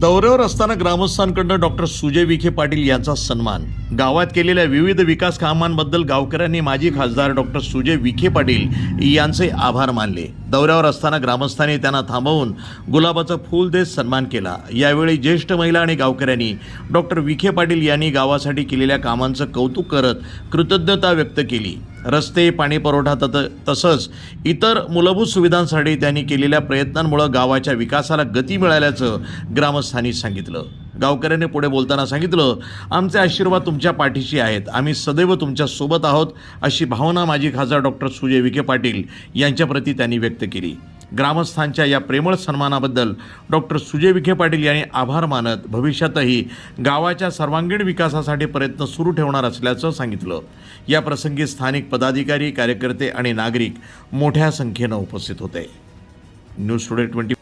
दौऱ्यावर असताना ग्रामस्थांकडनं डॉक्टर सुजय विखे पाटील यांचा सन्मान. गावात केलेल्या विविध विकास कामांबद्दल गावकऱ्यांनी माजी खासदार डॉक्टर सुजय विखे पाटील यांचे आभार मानले. दौऱ्यावर असताना ग्रामस्थांनी त्यांना थांबवून गुलाबाचं फूल देत सन्मान केला. यावेळी ज्येष्ठ महिला आणि गावकऱ्यांनी डॉक्टर विखे पाटील यांनी गावासाठी केलेल्या कामांचं कौतुक करत कृतज्ञता व्यक्त केली. रस्ते पाणी पुरवठा तत तसंच इतर मूलभूत सुविधांसाठी त्यांनी केलेल्या प्रयत्नांमुळं गावाच्या विकासाला गती मिळाल्याचं ग्रामस्थांनी सांगितलं. गावकऱ्यांनी पुढे बोलताना सांगितलं आमचे आशीर्वाद तुमच्या पाठीशी आहेत. आम्ही सदैव तुमच्यासोबत आहोत अशी भावना माजी खासदार डॉक्टर सुजय विखे पाटील यांच्याप्रती त्यांनी व्यक्त केली. ग्रामस्थांच्या या प्रेमळ सन्मानाबद्दल डॉक्टर सुजय विखे पाटील यांनी आभार मानत भविष्यातही गावाच्या सर्वांगीण विकासासाठी प्रयत्न सुरू ठेवणार असल्याचं सांगितलं. या प्रसंगी स्थानिक पदाधिकारी कार्यकर्ते आणि नागरिक मोठ्या संख्येनं उपस्थित होते. News today twenty